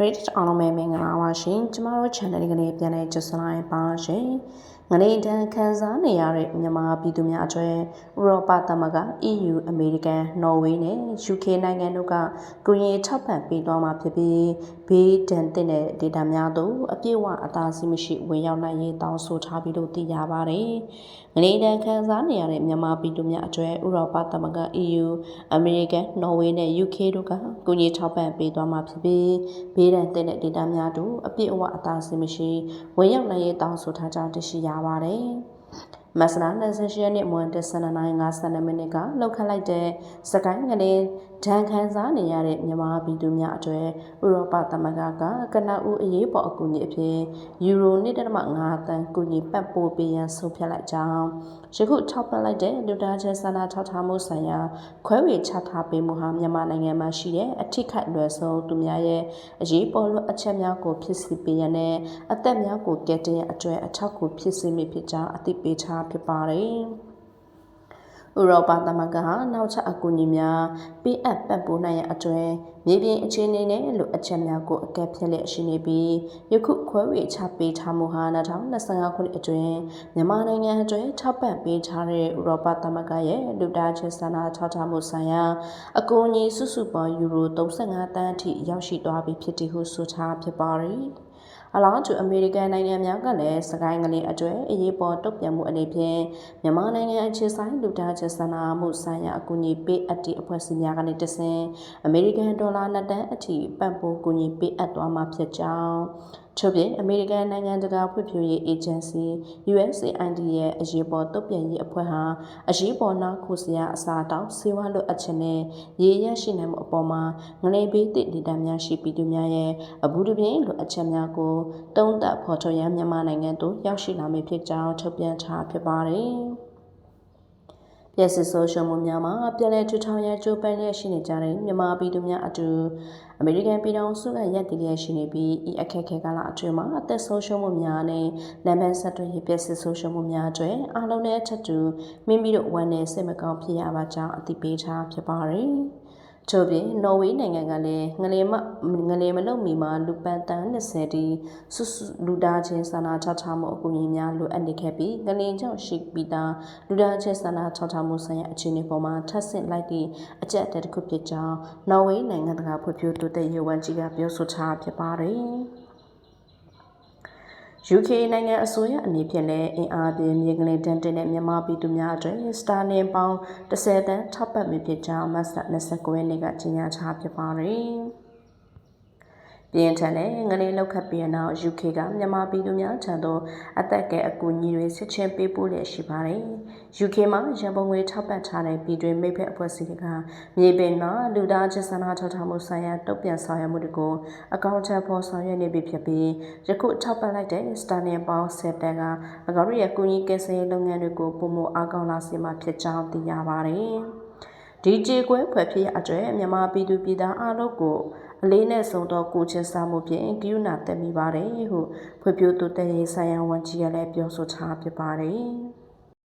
Reddit အားလုံးပဲမင်္ဂလာပါရှင်ကျမတို့ channel လေးကနေပြန်လည်ကြိုဆိုလိုက်ပါရှင်ငနေတန်ခန်းစားနေရတဲ့မြန်မာပြည်သူများအတွက်ဥရောပသမဂ္ဂ EU အမေရိကန်နော်ဝေးနဲ့ UK နိုင်ငံတို့ကကုညီထောက်ပံ့ပေးသွားမှာဖြစ်ပြီးဘေးဒဏ်တင်တဲ့ data များသို့အပြည့်အဝအသာစီးမရှိဝင်ရောက်နိုင်ရေးတောင်းဆိုထားပြီးလို့သိရပါတယ်ငနေတန်ခန်းစားနေရတဲ့မြန်မာပြည်သူများအတွက်ဥရောပသမဂ္ဂ EU အမေရိကန်နော်ဝေးနဲ့ UK တို့ကကုညီထောက်ပံ့ပေးသွားမှာဖြစ်ပြီးဘေးဒဏ်တင်တဲ့ data များတို့အပြည့်အဝအသာစီးမရှိဝင်ရောက်နိုင်ရေးတောင်းဆိုထားကြောင်းသိရှိရပါတယ်။ မဆလာ28ရက်နေ့မွန်တက်12နိုင်52မိနစ်ကလောက်ခတ်လိုက်တဲ့စကိုင်းကနေဒဏ်ခံစားနေရတဲ့မြန်မာပြည်သူများအတွက်ဥရောပသမဂ္ဂကကနအူအရေးပေါ်အကူအညီအဖြစ်ယူရို1.5တန်ကူညီပတ်ပို့ပေးရန်ဆုံးဖြတ်လိုက်ကြောင်းယခုထောက်ပံ့လိုက်တဲ့လူသားချင်းစာနာထောက်ထားမှုဆိုင်ရာခွဲဝေချထားပေးမှုဟာမြန်မာနိုင်ငံမှာရှိတဲ့အထိခိုက်လွယ်ဆုံးသူများရဲ့အရေးပေါ်လိုအပ်ချက်များကိုဖြစ်စီပေးရတဲ့အသက်များကိုကယ်တင်ရန်အတွက်အထောက်အကူဖြစ်စေမည်ဖြစ်ကြောင်းအသိပေးထားဖြစ်ပါတယ်။ဥရောပသမဂ္ဂဟာနောက်ထပ်အကူအညီများပေးအပ်ပံ့ပိုးနိုင်ရန်အတွက်မြေပြင်အခြေအနေနဲ့လိုအပ်ချက်များကိုအကဲဖြတ်လျက်ရှိနေပြီးယခုခွဲဝေချပေးထားမှုဟာ2025ခုနှစ်အတွင်းမြန်မာနိုင်ငံအတွက်ထောက်ပံ့ပေးထားတဲ့ဥရောပသမဂ္ဂရဲ့လူသားချင်းစာနာထောက်ထားမှုဆိုင်ရာအကူအညီစုစုပေါင်းယူရို35တန်းအထိရောက်ရှိသွားပြီဖြစ်တယ်ဟုဆိုထားဖြစ်ပါတယ်။ အလားတူအမေရိကန်နိုင်ငံများကလည်းစကိုင်းကလေးအတွဲအရေးပေါ်တုံ့ပြန်မှုအနေဖြင့်မြန်မာနိုင်ငံအခြေဆိုင်လူသားချင်းစာနာမှုဆိုင်ရာအကူအညီပေးအပ်တဲ့အဖွဲ့အစည်းများကနေတဆင့်အမေရိကန်ဒေါ်လာ2တန်းအထိပံ့ပိုးကူညီပေးအပ်သွားမှာဖြစ်ကြောင်း ထို့ပြင်အမေရိကန်နိုင်ငံတကာဖွံ့ဖြိုးရေးအေဂျင်စီ USAID ရဲ့အရေးပေါ်တုံ့ပြန်ရေးအဖွဲ့ဟာအရေးပေါ်နောက်ခုစရာအစားတောက်ဆေးဝါးလိုအပ်ချက်နဲ့ရေရရှိနိုင်မှုအပေါ်မှာငလင်ပေးသည့်ဒေတာများရှိပြီးသူများရဲ့အဘူးတပြင်းလိုအပ်ချက်များကိုတုံးသက်ဖော်ထုတ်ရန်မြန်မာနိုင်ငံသို့ရောက်ရှိလာမည်ဖြစ်ကြောင်းထုတ်ပြန်ထားဖြစ်ပါတယ်။ ပြည်စစ်ဆိုရှယ်မှုများမှာပြည်내ထူထောင်ရန်ကြိုးပမ်းလျက်ရှိနေကြတဲ့မြန်မာပြည်သူများအတူအမေရိကန်ပြည်ထောင်စုကရက်တည်လျက်ရှိနေပြီးဤအခက်အခဲကာလအတွင်းမှာအသက်ဆုံးရှုံးမှုများနဲ့နာမည်ဆက်တွဲရေးပြည်စစ်ဆိုရှယ်မှုများအတွက်အားလုံးနဲ့အထက်တူမိမိတို့ဝန်နဲ့စိတ်မကောင်းဖြစ်ရပါကြောင်းအသိပေးထားဖြစ်ပါတယ်။ ထို့ပြင်နော်ဝေးနိုင်ငံကလည်းငလေမငလေမလုံမီမှာလူပန်းတန်း20တီစုစုလူသားချင်းစာနာထောက်ထားမှုအကူအညီများလိုအပ်နေခဲ့ပြီးငလေကြောင့်ရှိပြီးသားလူသားချင်းစာနာထောက်ထားမှုဆိုင်ရာအခြေအနေပေါ်မှာထပ်ဆင့်လိုက်သည့်အကြက်အတက်တစ်ခုဖြစ်ကြောင်းနော်ဝေးနိုင်ငံတကာဖွံ့ဖြိုးတိုးတက်ရေးဝန်ကြီးကပြောဆိုထားဖြစ်ပါတယ်။ UK နိုင်ငံအစိုးရအနေဖြင့်လည်းအင်အားပြင်းမြေကလင်တန်တင်တဲ့မြန်မာပြည်သူများအတွက်စတာလင်ပေါင်း10တန်းထောက်ပံ့မိဖြစ်ကြောင်းမတ်လ29ရက်နေ့ကကြေညာထားဖြစ်ပါတယ်။ ပြင်းထန်တဲ့ငလေးလောက်ခတ်ပြီးနောက် UK ကမြန်မာပြည်သူများထံသို့အသက်ကဲအကူအညီတွေစစ်ချင်းပေးပို့လျက်ရှိပါတယ်။ UK မှာရန်ပုံငွေထောက်ပံ့ထားတဲ့ပြည်တွင်းမိဖက်အဖွဲ့အစည်းတွေကမြေပြင်မှာလူသားချင်းစာနာထောက်ထားမှုဆိုင်ရာတုံ့ပြန်ဆောင်ရွက်မှုတွေကိုအကောင့်ချဖော်ဆောင်ရွက်နေပြီဖြစ်ပြီးယခုထောက်ပံ့လိုက်တဲ့ Sterling Pound 10တန်က၎င်းရဲ့ကူညီကယ်ဆယ်ရေးလုပ်ငန်းတွေကိုပုံမအားကောင်းလာစေမှာဖြစ်ကြောင်းသိရပါတယ်။ ဒီကြေကွဲဖွဲ့ဖြစ်အတွက်မြန်မာပြည်သူပြည်သားအားလုံးကိုအလေးနဲ့ဆုံးသောကိုချင်းစာမှုဖြင့်ကယူနာတက်မိပါတယ်ဟုဖွံ့ဖြိုးတိုးတက်ရေးဆိုင်ရာဝန်ကြီးကလည်းပြောဆိုထားဖြစ်ပါတယ်။